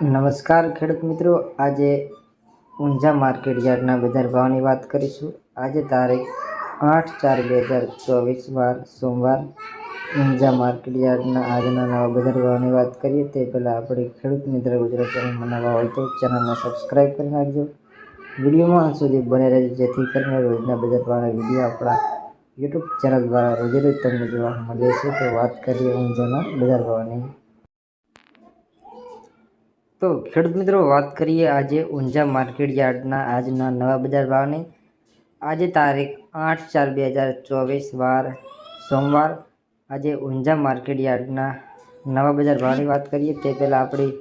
નમસ્કાર ખેડૂત મિત્રો. આજે ઊંઝા માર્કેટ યાર્ડના બજાર ભાવની વાત કરીશું. આજે તારીખ આઠ ચાર બે હજાર ચોવીસ, વાર સોમવાર. ઊંઝા માર્કેટ યાર્ડના આજના નવા બજાર ભાવની વાત કરીએ તે પહેલાં આપણે ખેડૂત મિત્ર ગુજરાત ચેનલ નવા હોય તો ચેનલને સબસ્ક્રાઈબ કરી નાખજો. વિડીયોમાં સુધી બને રહેજો. જેથી કરીને રોજના બજાર ભાવના વીડિયો આપણા યુટ્યુબ ચેનલ દ્વારા રોજે રોજ તમને જોવા મળે છે. તો વાત કરીએ ઊંઝાના બજાર ભાવની. તો ખેડૂત મિત્રો વાત કરીએ આજે ઊંઝા માર્કેટ યાર્ડના આજના નવા બજાર ભાવની આજે તારીખ આઠ ચાર બે હજાર ચોવીસ વાર સોમવાર આજે ઊંઝા માર્કેટ યાર્ડના નવા બજાર ભાવની વાત કરીએ તે પહેલાં આપણી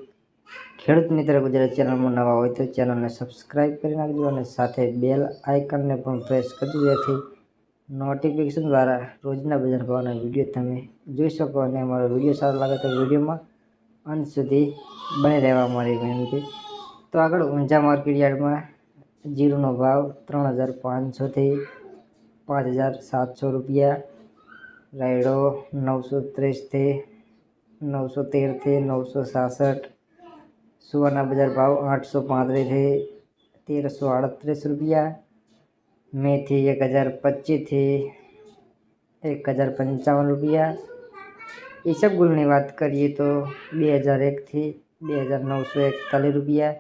ખેડૂત મિત્ર ગુજરાત ચેનલમાં નવા હોય તો ચેનલને સબસ્ક્રાઈબ કરી નાખજો અને સાથે બેલ આઇકનને પણ પ્રેસ કરજો જેથી નોટિફિકેશન દ્વારા રોજના બજાર ભાવના વિડીયો તમે જોઈ શકો અને અમારો વિડીયો સારો લાગે તો વિડીયોમાં અંત સુધી બની રહેવા મારી વિનંતી તો આગળ ઊંઝા માર્કેટ યાર્ડમાં જીરુનો ભાવ ત્રણ હજાર પાંચસોથી પાંચ હજાર સાતસો રૂપિયા રાયડો નવસો ત્રીસથી નવસો તેરથી નવસો સાસઠ સુવાના બજાર ભાવ આઠસો પાંત્રીસથી તેરસો આડત્રીસ રૂપિયા મેથી એક હજાર પચીસથી એક હજાર પંચાવન રૂપિયા ઈસબગુલની વાત કરીએ તો બે હજાર એકથી બે હજાર નવસો એકતાલીસ રૂપિયા.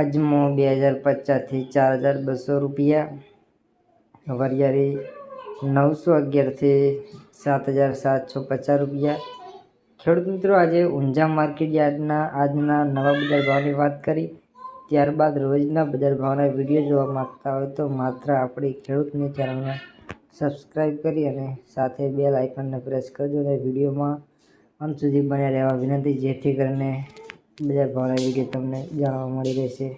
અજમો બે હજાર પચાસથી ચાર હજાર બસો રૂપિયા. વરિયાળી નવસો અગિયારથી સાત હજાર સાતસો પચાસ રૂપિયા. ખેડૂત મિત્રો, આજે ઊંઝા માર્કેટ યાર્ડના આજના નવા બજાર ભાવની વાત કરી. ત્યારબાદ રોજના બજાર ભાવના વીડિયો જોવા માગતા હોય તો માત્ર આપણી ખેડૂતની ચેનલને સબસ્ક્રાઈબ કરી અને સાથે બેલ આઇકનને પ્રેસ કરજો અને વિડીયોમાં અંત સુધી બન્યા રહેવા વિનંતી જેથી કરીને બધા ભાવના વીડિયો તમને જાણવા મળી રહેશે.